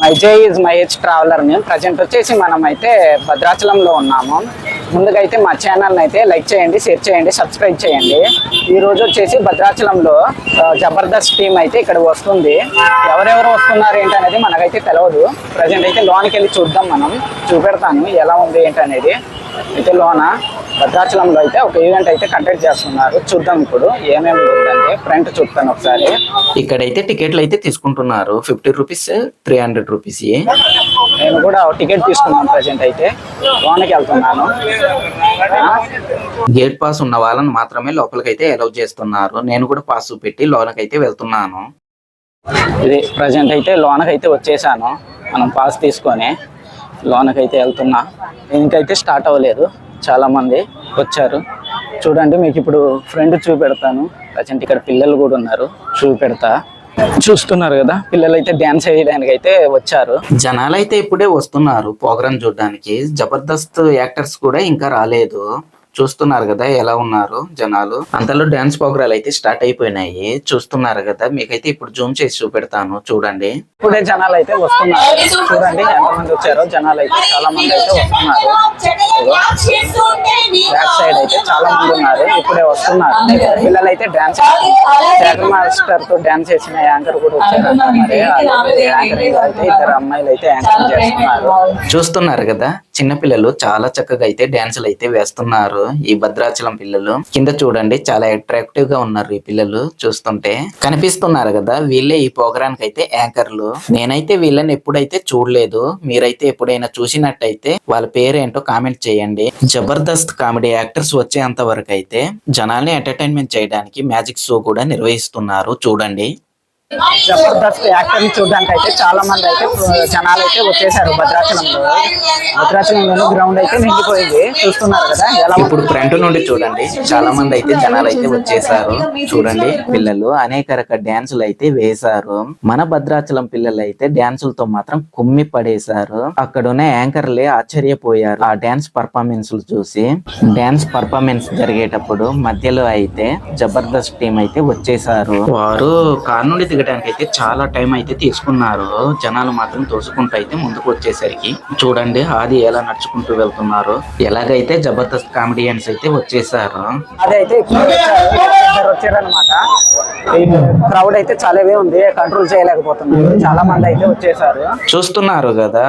My J is my H traveller మేము present వచ్చేసి మనం అయితే భద్రాచలంలో ఉన్నాము. ముందుగా అయితే మా ఛానల్ని అయితే లైక్ చేయండి షేర్ చేయండి సబ్స్క్రైబ్ చేయండి. ఈరోజు వచ్చేసి భద్రాచలంలో జబర్దస్త్ టీమ్ అయితే ఇక్కడ వస్తుంది. ఎవరెవరు వస్తున్నారు ఏంటనేది మనకైతే తెలియదు ప్రజెంట్ అయితే లోనికి వెళ్ళి చూద్దాం మనం. చూపెడతాను ఎలా ఉంది ఏంటి అనేది అయితే లోన భద్రాచలంలో అయితే ఒక ఈవెంట్ అయితే కండక్ట్ చేస్తున్నారు. చూద్దాం ఇప్పుడు ఏమేమి ఉందంటే ఫ్రంట్ చూస్తాను ఒకసారి. ఇక్కడైతే టికెట్లు అయితే తీసుకుంటున్నారు. Fifty rupees three hundred rupees నేను కూడా టికెట్ తీసుకున్నాను ప్రజెంట్ అయితే. లోనకి వెళ్తున్నాను. గేట్ పాస్ ఉన్న వాళ్ళని మాత్రమే లోపలికి అయితే అలౌ చేస్తున్నారు. నేను కూడా పాస్ పెట్టి లోనకైతే వెళ్తున్నాను. ఇది ప్రజెంట్ అయితే లోనకి అయితే వచ్చేసాను. మనం పాస్ తీసుకొని. లోనకైతే వెళ్తున్నా. ఇంకైతే స్టార్ట్ అవ్వలేదు. చాలామంది వచ్చారు. చూడండి మీకు ఇప్పుడు ఫ్రెండ్ చూపెడతాను. ప్రజెంట్ ఇక్కడ పిల్లలు కూడా ఉన్నారు. చూపెడతా. చూస్తున్నారు కదా పిల్లలు అయితే డ్యాన్స్ వేయడానికి అయితే వచ్చారు. జనాలు అయితే ఇప్పుడే వస్తున్నారు. ప్రోగ్రామ్ చూడడానికి. జబర్దస్త్ యాక్టర్స్ కూడా ఇంకా రాలేదు. చూస్తున్నారు కదా ఎలా ఉన్నారు జనాలు? అంతలో డాన్స్ ప్రోగ్రాలు అయితే స్టార్ట్ అయిపోయినాయి. చూస్తున్నారు కదా మీకైతే ఇప్పుడు జూమ్ చేసి చూపెడతాను చూడండి. ఇప్పుడే జనాలు అయితే వస్తున్నారు. చూడండి ఎంతమంది వచ్చారో జనాలు అయితే చాలా మంది అయితే వస్తున్నారు. బ్యాక్ సైడ్ అయితే చాలా మంది ఉన్నారు. ఇప్పుడే వస్తున్నారు. పిల్లలు అయితే డాన్స్ జగన్ మాస్టర్తో డాన్స్ చేసిన యాంకర్ కూడా వచ్చారు ఇద్దరు అమ్మాయిలు అయితే యాంకరింగ్ చేస్తున్నారు. చూస్తున్నారు కదా చిన్నపిల్లలు చాలా చక్కగా అయితే డాన్సులు అయితే వేస్తున్నారు. ఈ భద్రాచలం పిల్లలు కింద చూడండి చాలా అట్రాక్టివ్గా ఉన్నారు ఈ పిల్లలు చూస్తుంటే. కనిపిస్తున్నారు కదా వీళ్ళే ఈ ప్రోగ్రామ్ అయితే యాంకర్లు. నేనైతే వీళ్ళని ఎప్పుడైతే చూడలేదు మీరైతే ఎప్పుడైనా చూసినట్టయితే వాళ్ళ పేరేంటో కామెంట్ చేయండి. జబర్దస్త్ కామెడీ యాక్టర్స్ వచ్చేంత వరకు అయితే జనాల్ని ఎంటర్టైన్మెంట్ చేయడానికి మ్యాజిక్ షో కూడా నిర్వహిస్తున్నారు. చూడండి. జబర్దస్త్ యాక్టర్ని చూడడానికి అయితే చాలా మంది అయితే జనాలు అయితే వచ్చేసారు భద్రాచలంలో. భద్రాచలంలో గ్రౌండ్ అయితే నిండిపోయింది చూస్తున్నారు కదా ఎలా ఇప్పుడు ఫ్రంట్ నుండి చూడండి. చాలా మంది అయితే జనాలు అయితే వచ్చేసారు. చూడండి పిల్లలు అనేక రకాల డాన్సులు అయితే వేశారు. మన భద్రాచలం పిల్లలు అయితే డాన్సులతో మాత్రం కుమ్మి పడేశారు. అక్కడ ఉన్న యాంకర్లే ఆశ్చర్యపోయారు. ఆ డాన్స్ పర్ఫార్మెన్స్ చూసి డాన్స్ పర్ఫార్మెన్స్ జరిగేటప్పుడు మధ్యలో అయితే జబర్దస్త్ టీం అయితే వచ్చేసారు. వారు కార్ నుండి దిగడానికి అయితే చాలా టైం అయితే తీసుకున్నారు. జనాలు మాత్రం తోసుకుంటూ అయితే ముందుకు వచ్చేసరికి చూడండి ఆది ఎలా నడుచుకుంటూ వెళ్తున్నారు. ఎలాగైతే జబర్దస్త్ కామెడియన్స్ అయితే వచ్చేసారు. వచ్చారనమాట క్రౌడ్ అయితే చాలావే ఉంది. కంట్రోల్ చేయలేకపోతున్నారు. చాలా మంది అయితే వచ్చేసారు. చూస్తున్నారు కదా.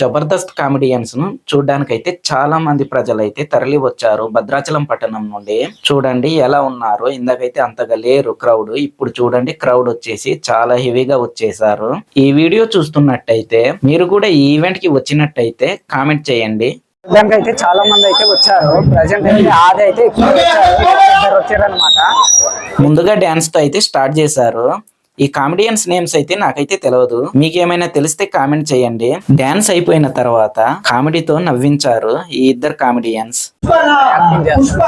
జబర్దస్త్ కామెడియన్స్ను చూడడానికి అయితే చాలా మంది ప్రజలు అయితే తరలి వచ్చారు భద్రాచలం పట్టణం నుండి. చూడండి ఎలా ఉన్నారు. ఇందాకైతే అంతగా లేరు క్రౌడ్. ఇప్పుడు చూడండి క్రౌడ్ వచ్చేసి చాలా హెవీగా వచ్చేసారు. ఈ వీడియో చూస్తున్నట్టయితే మీరు కూడా ఈ ఈవెంట్కి వచ్చినట్టయితే కామెంట్ చేయండి. దానికి అయితే చాలా మంది అయితే వచ్చారు. ప్రజెంట్ అయితే ఆది అయితే ఇప్పుడు వచ్చారు. వచ్చారనమాట ముందుగా డాన్స్తో అయితే స్టార్ట్ చేశారు. ఈ కామెడియన్స్ నేమ్స్ అయితే నాకైతే తెలియదు మీకేమైనా తెలిస్తే కామెంట్ చేయండి. డాన్స్ అయిపోయిన తర్వాత కామెడీతో నవ్వించారు ఈ ఇద్దరు కామెడియన్స్. పుష్ప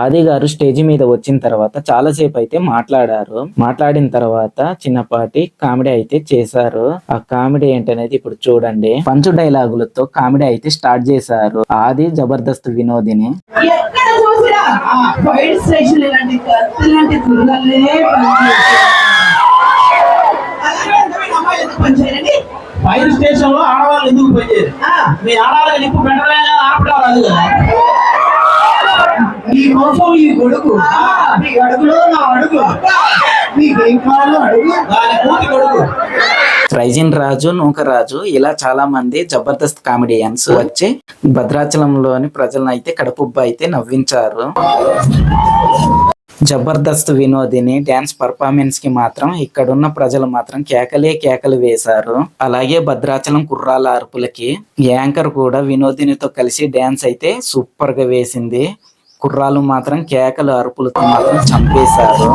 ఆది గారు స్టేజ్ మీద వచ్చిన తర్వాత చాలా సేపు అయితే మాట్లాడారు. మాట్లాడిన తర్వాత చిన్నపాటి కామెడీ అయితే చేశారు. ఆ కామెడీ ఏంటనేది ఇప్పుడు చూడంండి. పంచు డైలాగులతో కామెడీ అయితే స్టార్ట్ చేశారు. ఆది జబర్దస్త్ వినోదిని. ఎక్కడ చూసినా ఆ ఫైర్ స్టేషన్లో ఆడవాళ్ళు ఎందుకు పనిచేయరు? మీ ఆడవాళ్ళకి నిప్పు పెట్టలే ఆపడం రాదు కదా. నీ కోసం ఈ గొడుగు. నీ అడుగులో నా అడుగు. నీకేం కావాలో అడుగు. దాని పూర్తి గొడుగు. రైజిన్ రాజు నూకరాజు ఇలా చాలా మంది జబర్దస్త్ కామెడియన్స్ వచ్చి భద్రాచలంలోని ప్రజలను అయితే కడుపుబ్బ అయితే నవ్వించారు. జబర్దస్త్ వినోదిని డ్యాన్స్ పర్ఫార్మెన్స్కి మాత్రం ఇక్కడున్న ప్రజలు మాత్రం కేకలే కేకలు వేశారు. అలాగే భద్రాచలం కుర్రాల అరుపులకి యాంకర్ కూడా వినోదినితో కలిసి డ్యాన్స్ అయితే సూపర్గా వేసింది. కుర్రాలు మాత్రం కేకలు అరుపులతో మాత్రం చంపేశారు.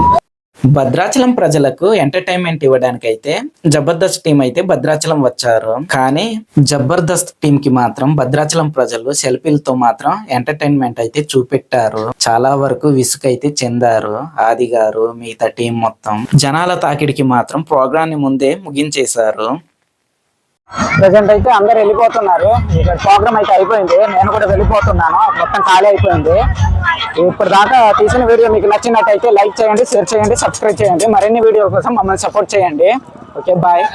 భద్రాచలం ప్రజలకు ఎంటర్టైన్మెంట్ ఇవ్వడానికి అయితే జబర్దస్త్ టీం అయితే భద్రాచలం వచ్చారు. కానీ జబర్దస్త్ టీం కి మాత్రం భద్రాచలం ప్రజలు సెల్ఫీలతో మాత్రం ఎంటర్టైన్మెంట్ అయితే చూపెట్టారు. చాలా వరకు విసుగైతే చెందారు. ఆది గారు మిగతా టీం మొత్తం జనాల తాకిడికి మాత్రం ప్రోగ్రామ్ని ముందే ముగించేశారు. ప్రజెంట్ అయితే అందరు వెళ్ళిపోతున్నారు. ఇక్కడ ప్రోగ్రామ్ అయితే అయిపోయింది. నేను కూడా వెళ్ళిపోతున్నాను. మొత్తం ఖాళీ అయిపోయింది. ఇప్పుడు దాకా తీసిన వీడియో మీకు నచ్చినట్టయితే లైక్ చేయండి షేర్ చేయండి సబ్స్క్రైబ్ చేయండి. మరిన్ని వీడియో కోసం మమ్మల్ని సపోర్ట్ చేయండి. Okay bye.